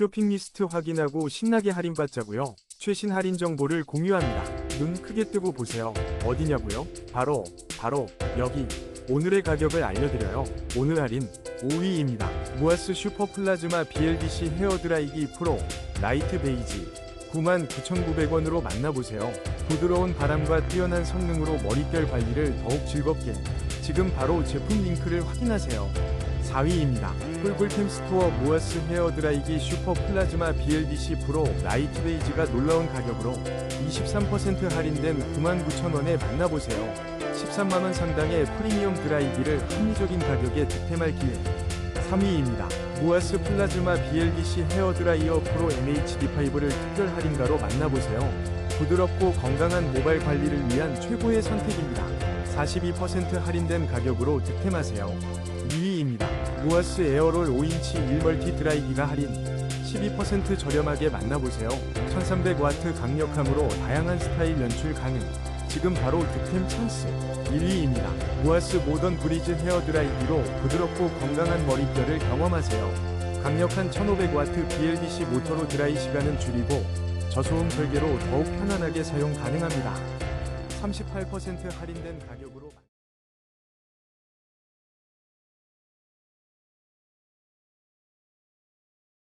쇼핑 리스트 확인하고 신나게 할인받자고요. 최신 할인 정보를 공유합니다. 눈 크게 뜨고 보세요. 어디냐고요? 바로 바로 여기. 오늘의 가격을 알려드려요. 오늘 할인 5위입니다. 무아스 슈퍼 플라즈마 BLDC 헤어드라이기 프로 라이트 베이지 99,900원으로 만나보세요. 부드러운 바람과 뛰어난 성능으로 머릿결 관리를 더욱 즐겁게. 지금 바로 제품 링크를 확인하세요. 4위입니다. 꿀꿀템 스토어 무아스 헤어 드라이기 슈퍼 플라즈마 BLDC 프로 라이트 베이지가 놀라운 가격으로 23% 할인된 99,000원에 만나보세요. 13만원 상당의 프리미엄 드라이기를 합리적인 가격에 득템할 기회. 3위입니다. 무아스 플라즈마 BLDC 헤어 드라이어 프로 MHD5를 특별 할인가로 만나보세요. 부드럽고 건강한 모발 관리를 위한 최고의 선택입니다. 42% 할인된 가격으로 득템하세요. 2위입니다. 무아스 에어롤 5인치 1멀티 드라이기가 할인 12% 저렴하게 만나보세요. 1300와트 강력함으로 다양한 스타일 연출 가능. 지금 바로 득템 찬스. 1위입니다. 무아스 모던 브리즈 헤어 드라이기로 부드럽고 건강한 머릿결을 경험하세요. 강력한 1500와트 BLDC 모터로 드라이 시간은 줄이고 저소음 설계로 더욱 편안하게 사용 가능합니다. 38% 할인된 가격으로